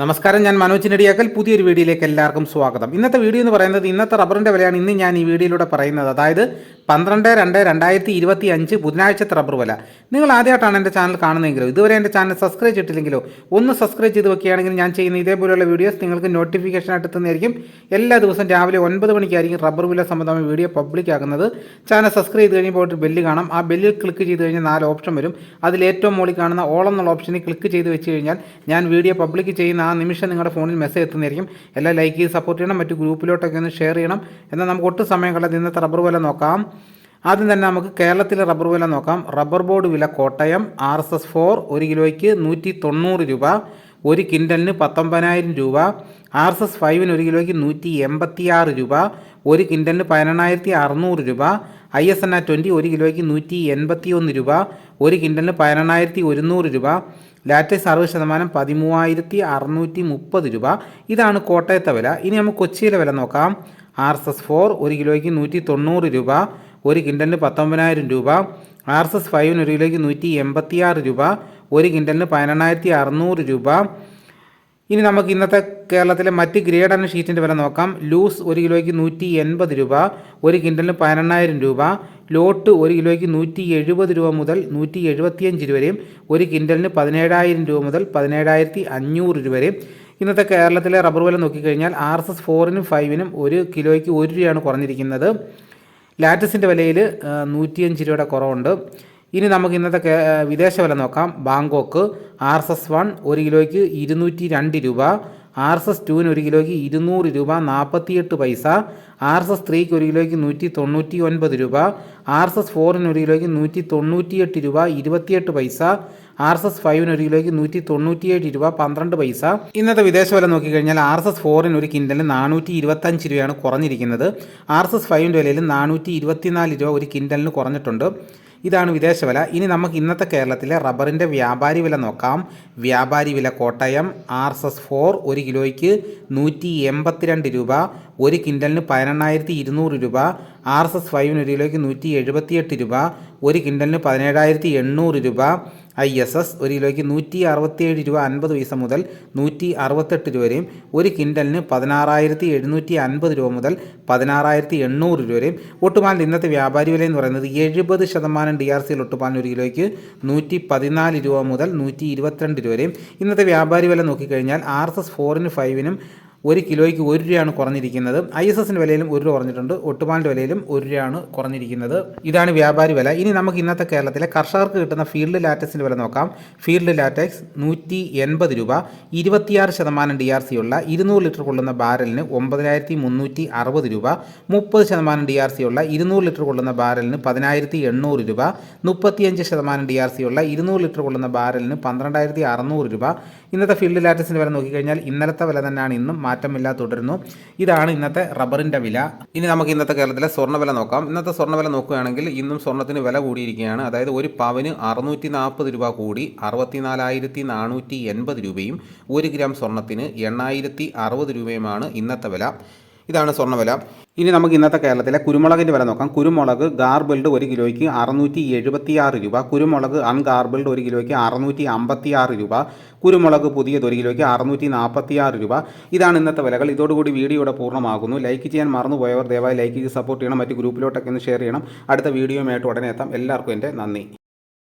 നമസ്കാരം ഞാൻ മനോജ് നെടിയാക്കൽ. പുതിയൊരു വീഡിയോയിലേക്ക് എല്ലാവർക്കും സ്വാഗതം. ഇന്നത്തെ വീഡിയോ എന്ന് പറയുന്നത് ഇന്നത്തെ റബ്ബറിന്റെ വിലയാണ്. ഇന്ന് ഞാൻ ഈ വീഡിയോയിലൂടെ പറയുന്നത്. അതായത് പന്ത്രണ്ട് രണ്ട് രണ്ടായിരത്തി ഇരുപത്തി അഞ്ച് ബുധനാഴ്ചത്തെ റബ്ബർ വില നിങ്ങൾ ആദ്യമായിട്ടാണ് എന്റെ ചാനൽ കാണുന്നതെങ്കിലോ ഇതുവരെ എന്റെ ചാനൽ സബ്സ്ക്രൈബ് ചെയ്തിട്ടില്ലെങ്കിലോ ഒന്ന് സബ്സ്ക്രൈബ് ചെയ്ത് വെക്കുകയാണെങ്കിൽ ഞാൻ ചെയ്യുന്ന ഇതേപോലെയുള്ള വീഡിയോസ് നിങ്ങൾക്ക് നോട്ടിഫിക്കേഷൻ ആയിട്ട് എത്തുന്നതായിരിക്കും എല്ലാ ദിവസവും രാവിലെ ഒൻപത് മണിക്കായിരിക്കും റബ്ബർ വില സംബന്ധമായ വീഡിയോ പബ്ലിക് ആകുന്നത്. ചാനൽ സബ്സ്ക്രൈബ് ചെയ്ത് കഴിയുമ്പോൾ ഒരു ബെല്ല് കാണാം. ആ ബെല്ലിൽ ക്ലിക്ക് ചെയ്ത് കഴിഞ്ഞാൽ നാല് ഓപ്ഷൻ വരും. അതിൽ ഏറ്റവും മുകളിൽ കാണുന്ന ഓൾ എന്നുള്ള ഓപ്ഷനിൽ ക്ലിക്ക് ചെയ്ത് വെച്ച് കഴിഞ്ഞാൽ ഞാൻ വീഡിയോ പബ്ലിക് ചെയ്യുന്ന ആ നിമിഷം നിങ്ങളുടെ ഫോണിൽ മെസ്സേജ് എത്തുന്നതായിരിക്കും. എല്ലാം ലൈക്ക് ചെയ്ത് സപ്പോർട്ട് ചെയ്യണം. മറ്റു ഗ്രൂപ്പിലോട്ടൊക്കെ ഒന്ന് ഷെയർ ചെയ്യണം. എന്നാൽ നമുക്ക് ഒട്ടും സമയം കളയാതെ ഇന്നത്തെ റബ്ബർ വില നോക്കാം. ആദ്യം തന്നെ നമുക്ക് കേരളത്തിലെ റബ്ബർ വില നോക്കാം. റബ്ബർ ബോർഡ് വില Kottayam R S S four ഒരു കിലോയ്ക്ക് നൂറ്റി തൊണ്ണൂറ് രൂപ ഒരു കിൻഡലിന് പത്തൊമ്പതിനായിരം രൂപ ആർ എസ് എസ് ഫൈവിന് ഒരു കിലോയ്ക്ക് നൂറ്റി എൺപത്തിയാറ് രൂപ ഒരു കിൻഡലിന് പതിനെണ്ണായിരത്തി അറുന്നൂറ് രൂപ ഐ എസ് എൻ ആ ട്വന്റി ഒരു കിലോയ്ക്ക് നൂറ്റി എൺപത്തി ഒന്ന് രൂപ ഒരു കിൻഡലിന് പതിനെണ്ണായിരത്തി ഒരുന്നൂറ് രൂപ ലാറ്റസ് അറുപത് ശതമാനം പതിമൂവായിരത്തി അറുന്നൂറ്റി മുപ്പത് രൂപ. ഇതാണ് കോട്ടയത്തെ വില. ഇനി നമുക്ക് കൊച്ചിയിലെ വില നോക്കാം. ആർ എസ് എസ് ഫോർ ഒരു കിലോയ്ക്ക് നൂറ്റി തൊണ്ണൂറ് രൂപ ഒരു കിൻഡലിന് പത്തൊമ്പതിനായിരം രൂപ ആർ എസ് എസ് ഫൈവിന് ഒരു കിലോയ്ക്ക് നൂറ്റി എൺപത്തിയാറ് രൂപ ഒരു കിൻഡലിന് പതിനെണ്ണായിരത്തി അറുന്നൂറ് രൂപ. ഇനി നമുക്ക് ഇന്നത്തെ കേരളത്തിലെ മറ്റ് ഗ്രേഡ് ആൻഡ് ഷീറ്റിന്റെ വില നോക്കാം. ലൂസ് ഒരു കിലോയ്ക്ക് നൂറ്റി എൺപത് രൂപ ഒരു കിൻഡലിന് പതിനെണ്ണായിരം രൂപ. ലോട്ട് ഒരു കിലോയ്ക്ക് നൂറ്റി എഴുപത് രൂപ മുതൽ നൂറ്റി എഴുപത്തിയഞ്ച് രൂപ വരെയും ഒരു കിൻഡലിന് പതിനേഴായിരം രൂപ മുതൽ പതിനേഴായിരത്തി അഞ്ഞൂറ് രൂപ വരെയും. ഇന്നത്തെ കേരളത്തിലെ റബ്ബർ വില നോക്കിക്കഴിഞ്ഞാൽ ആർ എസ് എസ് ഫോറിനും ഫൈവിനും ഒരു കിലോയ്ക്ക് ഒരു രൂപയാണ് കുറഞ്ഞിരിക്കുന്നത്. ലാറ്റസിന്റെ വിലയിൽ നൂറ്റിയഞ്ച് രൂപയുടെ കുറവുണ്ട്. ഇനി നമുക്ക് ഇന്നത്തെ വിദേശ വില നോക്കാം. Bangkok R S S one ഒരു കിലോയ്ക്ക് ഇരുന്നൂറ്റി രണ്ട് രൂപ. ആർ എസ് എസ് ടുവിന് ഒരു കിലോയ്ക്ക് ഇരുന്നൂറ് രൂപ നാൽപ്പത്തിയെട്ട് പൈസ ആർ എസ് എസ് ത്രീക്ക് ഒരു കിലോയ്ക്ക് നൂറ്റി തൊണ്ണൂറ്റി ഒൻപത് രൂപ ആർ എസ് എസ് ഫോറിന് ഒരു കിലോയ്ക്ക് നൂറ്റി തൊണ്ണൂറ്റിയെട്ട് രൂപ ഇരുപത്തിയെട്ട് പൈസ ആർ എസ് എസ് ഫൈവിന് ഒരു കിലോയ്ക്ക് നൂറ്റി തൊണ്ണൂറ്റിയേഴ് രൂപ പന്ത്രണ്ട് പൈസ. ഇന്നത്തെ വിദേശ വില നോക്കിക്കഴിഞ്ഞാൽ ആർ എസ് എസ് ഫോറിന് ഒരു കിൻഡലിന് നാനൂറ്റി ഇരുപത്തഞ്ച് രൂപയാണ് കുറഞ്ഞിരിക്കുന്നത്. ആർ എസ് എസ് ഫൈവിന്റെ വിലയിൽ നാനൂറ്റി ഇരുപത്തിനാല് രൂപ ഒരു കിൻഡലിന് കുറഞ്ഞിട്ടുണ്ട്. ഇതാണ് വിദേശ വില ഇനി നമുക്ക് ഇന്നത്തെ കേരളത്തിലെ റബ്ബറിന്റെ വ്യാപാരി വില നോക്കാം. വ്യാപാരി വില Kottayam R S S four ഒരു കിലോയ്ക്ക് നൂറ്റി എൺപത്തിരണ്ട് രൂപ. ഒരു കിൻഡലിന് പതിനെണ്ണായിരത്തി ഇരുന്നൂറ് രൂപ. ആർ എസ് എസ് ഫൈവിന് ഒരു കിലോയ്ക്ക് നൂറ്റി എഴുപത്തിയെട്ട് രൂപ. ഒരു കിൻഡലിന് പതിനേഴായിരത്തി എണ്ണൂറ് രൂപ. ഐ എസ് എസ് ഒരു കിലോയ്ക്ക് നൂറ്റി അറുപത്തിയേഴ് രൂപ അൻപത് പൈസ മുതൽ നൂറ്റി അറുപത്തെട്ട് രൂപ വരെയും ഒരു കിൻഡലിന് പതിനാറായിരത്തി എഴുന്നൂറ്റി അൻപത് രൂപ മുതൽ പതിനാറായിരത്തി എണ്ണൂറ് രൂപ വരെയും. ഒട്ടുപാലിന്റെ ഇന്നത്തെ വ്യാപാരി വില എന്ന് പറയുന്നത് എഴുപത് ശതമാനം ഡി ആർ സിയിൽ ഒട്ടുപാലിന് ഒരു കിലോയ്ക്ക് നൂറ്റി പതിനാല് രൂപ മുതൽ നൂറ്റി ഇരുപത്തിരണ്ട് രൂപ വരെയും. ഇന്നത്തെ വ്യാപാരി വില നോക്കിക്കഴിഞ്ഞാൽ ആർ എസ് എസ് ഫോറിന് ഫൈവിനും ഒരു കിലോയ്ക്ക് ഒരു രൂപയാണ് കുറഞ്ഞിരിക്കുന്നത്. ഐ എസ് എസിന്റെ വിലയിലും ഒരു രൂപ കുറഞ്ഞിട്ടുണ്ട്. ഒട്ടുപാലിന്റെ വിലയിലും ഒരു രൂപയാണ് കുറഞ്ഞിരിക്കുന്നത്. ഇതാണ് വ്യാപാരി വില. ഇനി നമുക്ക് ഇന്നത്തെ കേരളത്തിലെ കർഷകർക്ക് കിട്ടുന്ന ഫീൽഡ് ലാറ്റക്സിന്റെ വില നോക്കാം. ഫീൽഡ് ലാറ്റക്സ് നൂറ്റി എൺപത് രൂപ ഇരുപത്തിയാറ് ശതമാനം ഡി ആർ സി ഉള്ള ഇരുന്നൂറ് ലിറ്റർ കൊള്ളുന്ന ബാരലിന് ഒമ്പതിനായിരത്തി മുന്നൂറ്റി അറുപത് രൂപ മുപ്പത് ശതമാനം ഡി ആർ സി ഉള്ള ഇരുന്നൂറ് ലിറ്റർ കൊള്ളുന്ന ബാരലിന് പതിനായിരത്തി എണ്ണൂറ് രൂപ മുപ്പത്തിയഞ്ച് ശതമാനം ഡി ആർ സി ഉള്ള ഇരുന്നൂറ് ലിറ്റർ കൊള്ളുന്ന ബാരലിന് പന്ത്രണ്ടായിരത്തി അറുന്നൂറ് രൂപ. ഇന്നത്തെ ഫീൽഡ് ലാറ്റക്സിന്റെ വില നോക്കിക്കഴിഞ്ഞാൽ ഇന്നലത്തെ വില തന്നെയാണ് ഇന്നും മാറ്റമില്ലാതെ തുടരുന്നു. ഇതാണ് ഇന്നത്തെ റബ്ബറിന്റെ വില. ഇനി നമുക്ക് ഇന്നത്തെ കേരളത്തിലെ സ്വർണവില നോക്കാം. ഇന്നത്തെ സ്വർണവില നോക്കുകയാണെങ്കിൽ ഇന്നും സ്വർണത്തിന് വില കൂടിയിരിക്കുകയാണ്. അതായത് ഒരു പവന് അറുന്നൂറ്റി നാൽപ്പത് രൂപ കൂടി അറുപത്തിനാലായിരത്തി നാനൂറ്റി എൺപത് രൂപയും ഒരു ഗ്രാം സ്വർണത്തിന് എണ്ണായിരത്തി അറുപത് രൂപയുമാണ് ഇന്നത്തെ വില. ഇതാണ് സ്വർണവില. ഇനി നമുക്ക് ഇന്നത്തെ കേരളത്തിലെ കുരുമുളകിന്റെ വില നോക്കാം. കുരുമുളക് ഗാർബിൾഡ് ഒരു കിലോയ്ക്ക് അറുന്നൂറ്റി എഴുപത്തിയാറ് രൂപ. കുരുമുളക് അൺഗാർബിൾഡ് ഒരു കിലോയ്ക്ക് അറുന്നൂറ്റി അമ്പത്തിയാറ് രൂപ. കുരുമുളക് പുതിയത് ഒരു കിലോയ്ക്ക് അറുന്നൂറ്റി നാൽപ്പത്തിയാറ് രൂപ. ഇതാണ് ഇന്നത്തെ വിലകൾ. ഇതോടുകൂടി വീഡിയോ ഇവിടെ പൂർണമാകുന്നു. ലൈക്ക് ചെയ്യാൻ മറന്നുപോയവർ ദയവായി ലൈക്ക് ചെയ്ത് സപ്പോർട്ട് ചെയ്യണം. മറ്റ് ഗ്രൂപ്പിലോട്ടൊക്കെ ഒന്ന് ഷെയർ ചെയ്യണം. അടുത്ത വീഡിയോയുമായിട്ട് ഉടനെ എത്താം. എല്ലാവർക്കും എന്റെ നന്ദി.